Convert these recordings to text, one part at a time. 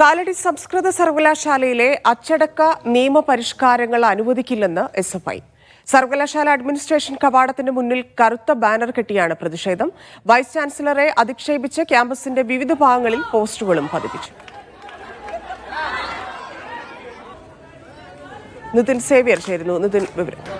കാലടി സംസ്കൃത സർവകലാശാലയിലെ അച്ചടക്ക നിയമപരിഷ്കാരങ്ങൾ അനുവദിക്കില്ലെന്ന് എസ് എഫ് ഐ സർവകലാശാല അഡ്മിനിസ്ട്രേഷൻ കവാടത്തിന് മുന്നിൽ കറുത്ത ബാനർ കെട്ടിയാണ് പ്രതിഷേധം. വൈസ് ചാൻസലറെ അധിക്ഷേപിച്ച് ക്യാമ്പസിന്റെ വിവിധ ഭാഗങ്ങളിൽ പോസ്റ്ററുകളും പതിപ്പിച്ചു. നിതിൻ സേവ്യർ ചേരുന്നു. നിതിൻ വിവരം.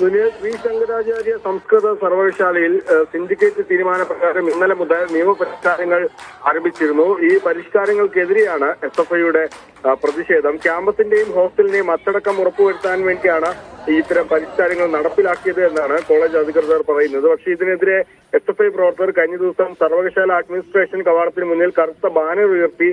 ശ്രീ ശങ്കരാചാര്യ സംസ്കൃത സർവകലാശാലയിൽ സിൻഡിക്കേറ്റ് തീരുമാനപ്രകാരം ഇന്നലെ മുതൽ നിയമപരിഷ്കാരങ്ങൾ ആരംഭിച്ചിരുന്നു. ഈ പരിഷ്കാരങ്ങൾക്കെതിരെയാണ് എസ് എഫ് ഐയുടെ പ്രതിഷേധം. ക്യാമ്പസിന്റെയും ഹോസ്റ്റലിന്റെയും അച്ചടക്കം ഉറപ്പുവരുത്താൻ വേണ്ടിയാണ് ഈ ഇത്തരം പരിഷ്കാരങ്ങൾ നടപ്പിലാക്കിയത് എന്നാണ് കോളേജ് അധികൃതർ പറയുന്നത്. പക്ഷേ ഇതിനെതിരെ എസ് എഫ് ഐ പ്രവർത്തകർ കഴിഞ്ഞ ദിവസം സർവകലാശാല അഡ്മിനിസ്ട്രേഷൻ കവാടത്തിന് മുന്നിൽ കറുത്ത ബാനർ ഉയർത്തി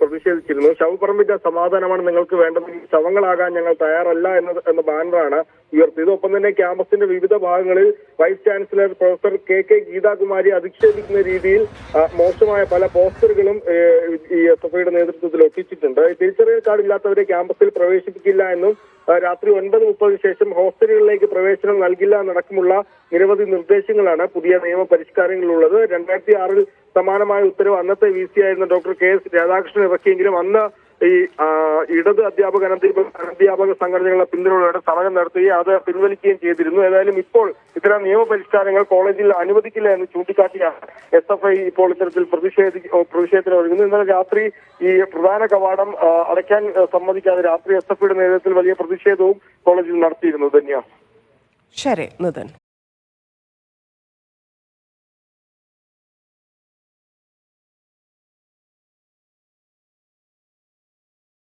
പ്രതിഷേധിച്ചിരുന്നു. ശവപ്പറമ്പിന്റെ സമാധാനമാണ് നിങ്ങൾക്ക് വേണ്ടത്. ശവങ്ങളാകാൻ ഞങ്ങൾ തയ്യാറല്ല എന്ന എന്ന ബാനറാണ് ഉയർത്തിയത്. ഒപ്പം തന്നെ ക്യാമ്പസിന്റെ വിവിധ ഭാഗങ്ങളിൽ vice chancellor professor K K Geethakumari അധിക്ഷേപിക്കുന്ന രീതിയിൽ മോശമായ പല പോസ്റ്ററുകളും ഈ എസ് എഫ് ഐയുടെ നേതൃത്വത്തിൽ ഒട്ടിച്ചിട്ടുണ്ട്. തിരിച്ചറിയൽ കാർഡ് ഇല്ലാത്തവരെ ക്യാമ്പസിൽ പ്രവേശിപ്പിക്കില്ല എന്നും രാത്രി ഒൻപത് മുപ്പതിന് ശേഷം ഹോസ്റ്റലുകളിലേക്ക് പ്രവേശനം നൽകില്ല എന്നടക്കമുള്ള നിരവധി നിർദ്ദേശങ്ങളാണ് പുതിയ നിയമ പരിഷ്കാരങ്ങളിലുള്ളത്. രണ്ടായിരത്തി ആറിൽ സമാനമായ ഉത്തരവ് അന്നത്തെ വി സി ആയിരുന്ന ഡോക്ടർ കെ എസ് രാധാകൃഷ്ണൻ ഇറക്കിയെങ്കിലും അന്ന് ഈ ഇടത് അധ്യാപക അനധ്യാപക സംഘടനകളുടെ പിന്തുണയോടെ സമരം നടത്തുകയും അത് പിൻവലിക്കുകയും ചെയ്തിരുന്നു. ഏതായാലും ഇപ്പോൾ ഇത്തരം നിയമപരിഷ്കാരങ്ങൾ കോളേജിൽ അനുവദിക്കില്ല എന്ന് ചൂണ്ടിക്കാട്ടിയാണ് എസ് എഫ് ഐ ഇപ്പോൾ ഇത്തരത്തിൽ പ്രതിഷേധി പ്രതിഷേധത്തിന് ഒരുങ്ങുന്നു ഇന്നലെ രാത്രി ഈ പ്രധാന കവാടം അടയ്ക്കാൻ സമ്മതിക്കാതെ രാത്രി എസ് എഫ് ഐയുടെ നേതൃത്വത്തിൽ വലിയ പ്രതിഷേധവും കോളേജിൽ നടത്തിയിരുന്നു. ധന്യ. ശരി നിതിൻ